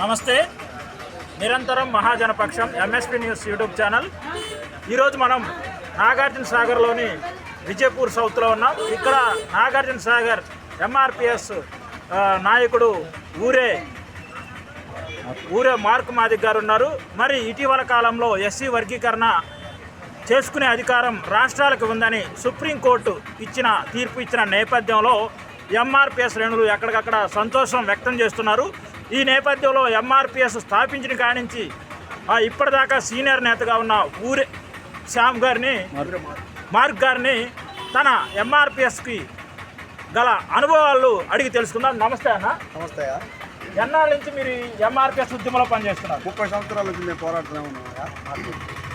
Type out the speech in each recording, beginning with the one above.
నమస్తే. నిరంతరం మహాజనపక్షం ఎంఎస్పి న్యూస్ యూట్యూబ్ ఛానల్. ఈరోజు మనం నాగార్జున సాగర్లోని విజయపూర్ సౌత్లో ఉన్నాం. ఇక్కడ నాగార్జున సాగర్ ఎంఆర్పిఎస్ నాయకుడు ఊరే ఊరే మార్క్ మాదిక్ గారు ఉన్నారు. మరి ఇటీవల కాలంలో ఎస్సీ వర్గీకరణ చేసుకునే అధికారం రాష్ట్రాలకు ఉందని సుప్రీంకోర్టు ఇచ్చిన తీర్పు ఇచ్చిన నేపథ్యంలో ఎంఆర్పిఎస్ శ్రేణులు ఎక్కడికక్కడ సంతోషం వ్యక్తం చేస్తున్నారు. ఈ నేపథ్యంలో ఎంఆర్పిఎస్ స్థాపించిన కాడి నుంచి ఆ ఇప్పటిదాకా సీనియర్ నేతగా ఉన్న ఊరే శ్యామ్ గారిని మార్క్ గారిని తన ఎంఆర్పిఎస్కి గల అనుభవాలు అడిగి తెలుసుకుందాం. నమస్తే అన్న. నమస్తే ఎన్నాళ్ళ నుంచి మీరు ఎంఆర్పిఎస్ ఉద్యమంలో పనిచేస్తున్నారు? ముప్పై సంవత్సరాల నుంచి మేము పోరాడుతూనే ఉన్నాం.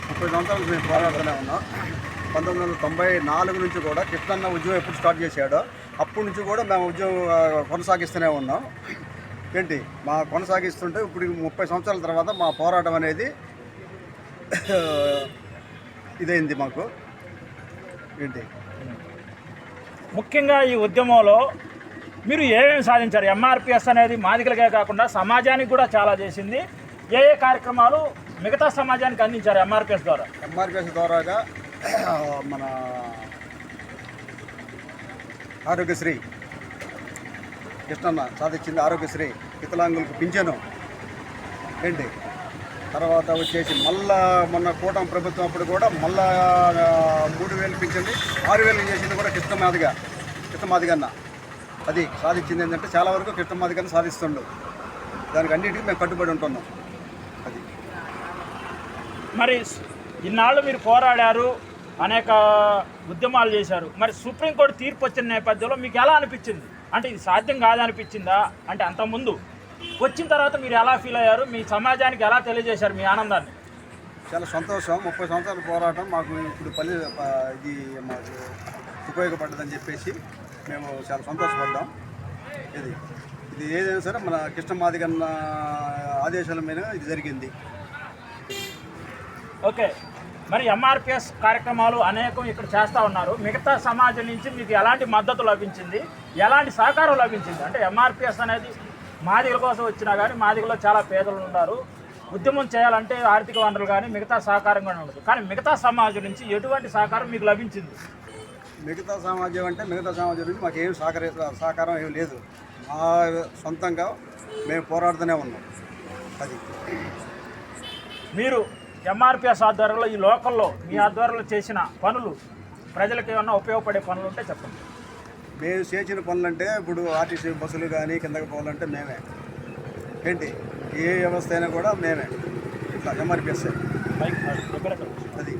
ముప్పై సంవత్సరాల నుంచి మేము పోరాడుతూనే ఉన్నాం. పంతొమ్మిది వందల తొంభై నాలుగు నుంచి కూడా కృష్ణన్న ఉద్యమం ఎప్పుడు స్టార్ట్ చేశాడో అప్పటి నుంచి కూడా మేము ఉద్యమం కొనసాగిస్తూనే ఉన్నాం. ఏంటి? మా కొనసాగిస్తుంటే ఇప్పుడు ముప్పై సంవత్సరాల తర్వాత మా పోరాటం అనేది ఇదైంది మాకు. ఏంటి? ముఖ్యంగా ఈ ఉద్యమంలో మీరు ఏమేమి సాధించారు? ఎంఆర్పిఎస్ అనేది మాదికలకే కాకుండా సమాజానికి కూడా చాలా చేసింది. ఏ ఏ కార్యక్రమాలు మిగతా సమాజానికి అందించారు ఎంఆర్పిఎస్ ద్వారా? ఎంఆర్పిఎస్ ద్వారాగా మన ఆరోగ్యశ్రీ కృష్ణన్న సాధించింది ఆరోగ్యశ్రీ. వికలాంగులకు పింఛను. ఏంటి? తర్వాత వచ్చేసి మళ్ళా మొన్న కూటమి ప్రభుత్వం అప్పుడు కూడా మళ్ళా మూడు వేలు పింఛండి ఆరు వేలు చేసింది కూడా కృష్ణమాదిగా కృష్ణమాదిగన్న అది సాధించింది ఏంటంటే చాలా వరకు కృష్ణమాదిగన్న సాధిస్తుండు. దానికి అన్నిటికీ మేము కట్టుబడి ఉంటున్నాం. అది. మరి ఇన్నాళ్ళు మీరు పోరాడారు అనేక ఉద్యమాలు చేశారు. మరి సుప్రీంకోర్టు తీర్పు వచ్చిన నేపథ్యంలో మీకు ఎలా అనిపించింది? అంటే ఇది సాధ్యం కాదనిపించిందా? అంటే అంతకుముందు. వచ్చిన తర్వాత మీరు ఎలా ఫీల్ అయ్యారు? మీ సమాజానికి ఎలా తెలియజేశారు మీ ఆనందాన్ని? చాలా సంతోషం. ముప్పై సంవత్సరాల పోరాటం మాకు ఇప్పుడు పల్లె ఇది మాకు ఉపయోగపడ్డదని చెప్పేసి మేము చాలా సంతోషపడ్డాం. ఇది ఇది ఏదైనా సరే మన కృష్ణమాదిగన్న ఆదేశాల మీద ఇది జరిగింది. ఓకే. మరి ఎంఆర్పిఎస్ కార్యక్రమాలు అనేకం ఇక్కడ చేస్తూ ఉన్నారు. మిగతా సమాజం నుంచి మీకు ఎలాంటి మద్దతు లభించింది? ఎలాంటి సహకారం లభించింది? అంటే ఎంఆర్పిఎస్ అనేది మాదిగల కోసం వచ్చినా కానీ మాదిగలో చాలా పేదలు ఉన్నారు. ఉద్యమం చేయాలంటే ఆర్థిక వనరులు కానీ మిగతా సహకారం కానీ ఉండదు. కానీ మిగతా సమాజం నుంచి ఎటువంటి సహకారం మీకు లభించింది? మిగతా సమాజం అంటే మిగతా సమాజం నుంచి మాకు ఏం సహకరి సహకారం ఏం లేదు. మా సొంతంగా మేము పోరాడుతూనే ఉన్నాం. అది. మీరు ఎంఆర్పిఎస్ ఆధ్వర్యంలో ఈ లోకల్లో మీ ఆధ్వర్యంలో చేసిన పనులు ప్రజలకు ఏమన్నా ఉపయోగపడే పనులు ఉంటే చెప్పండి. మేము చేసిన పనులంటే ఇప్పుడు ఆర్టీసీ బస్సులు కానీ కిందకి పోవాలంటే మేమే. ఏంటి? ఏ వ్యవస్థ అయినా కూడా మేమే. ఇట్లా ఎంఆర్పిఎస్ అది.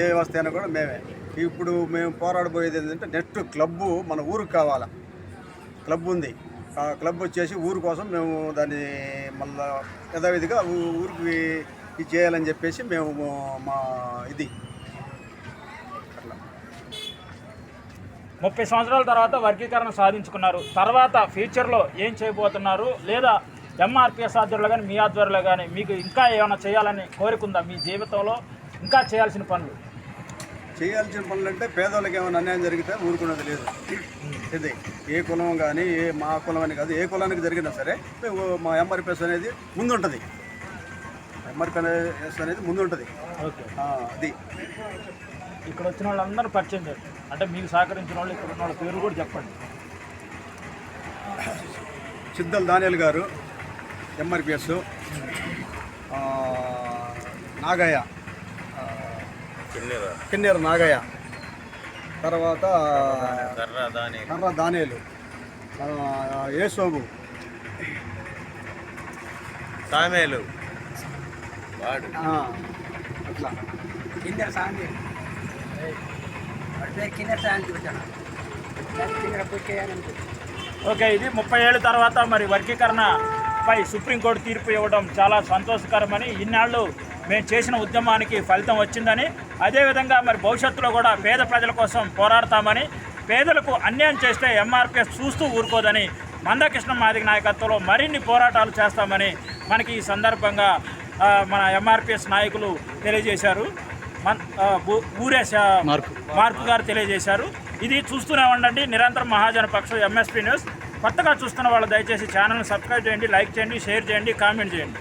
ఏ వ్యవస్థ అయినా కూడా మేమే. ఇప్పుడు మేము పోరాడబోయేది ఏంటంటే నెక్స్ట్ క్లబ్బు మన ఊరికి కావాలా. క్లబ్ ఉంది. ఆ క్లబ్ వచ్చేసి ఊరు కోసం మేము దాన్ని మళ్ళా యథావిధిగా ఊరికి ఇది చేయాలని చెప్పేసి మేము మా ఇది. ముప్పై సంవత్సరాల తర్వాత వర్గీకరణ సాధించుకున్నారు. తర్వాత ఫ్యూచర్లో ఏం చేయబోతున్నారు? లేదా ఎంఆర్పిఎస్ ఆధ్వర్యంలో కానీ మీ ఆధ్వర్యంలో కానీ మీకు ఇంకా ఏమైనా చేయాలని కోరికుందా మీ జీవితంలో? ఇంకా చేయాల్సిన పనులు? చేయాల్సిన పనులు అంటే పేదవాళ్ళకి ఏమైనా అన్యాయం జరిగితే ఊరుకునేది లేదు. ఇది ఏ కులం కానీ ఏ మా కులం అని కాదు ఏ కులానికి జరిగినా సరే మా ఎంఆర్పిఎస్ అనేది ముందుంటుంది. ఎంఆర్పిఎస్ అనేది ముందుంటుంది ఓకే. ఆ, అది. ఇక్కడ వచ్చిన వాళ్ళందరూ పరిచయం చేయండి అంటే మీకు సహకరించిన వాళ్ళు ఇక్కడ ఉన్న వాళ్ళ పేరు కూడా చెప్పండి. సిద్ధల్ దానియల్ గారు ఎంఆర్పిఎస్ నాగయ్య కిన్నెర. నాగయ్య. తర్వాత కర్ర దానియలు ఏసోబు. ఆ, అట్లా. కింద అంటే కింద ఓకే ఇది ముప్పై ఏళ్ళ తర్వాత మరి వర్గీకరణపై సుప్రీంకోర్టు తీర్పు ఇవ్వడం చాలా సంతోషకరమని ఇన్నాళ్ళు మేము చేసిన ఉద్యమానికి ఫలితం వచ్చిందని అదేవిధంగా మరి భవిష్యత్తులో కూడా పేద ప్రజల కోసం పోరాడతామని పేదలకు అన్యాయం చేస్తే ఎంఆర్పిఎస్ చూస్తూ ఊరుకోదని మందకృష్ణ మాదిగ నాయకత్వంలో మరిన్ని పోరాటాలు చేస్తామని మనకి ఈ సందర్భంగా మన ఎంఆర్పిఎస్ నాయకులు తెలియజేశారు. మన్ ఆ, ఊ- ఊరే మార్పు. గారు తెలియజేశారు. ఇది చూస్తూనే ఉండండి. నిరంతరం మహాజన పక్షం ఎంఎస్పీ న్యూస్ కొత్తగా చూస్తున్న వాళ్ళు దయచేసి ఛానల్ని సబ్స్క్రైబ్ చేయండి లైక్ చేయండి షేర్ చేయండి కామెంట్ చేయండి.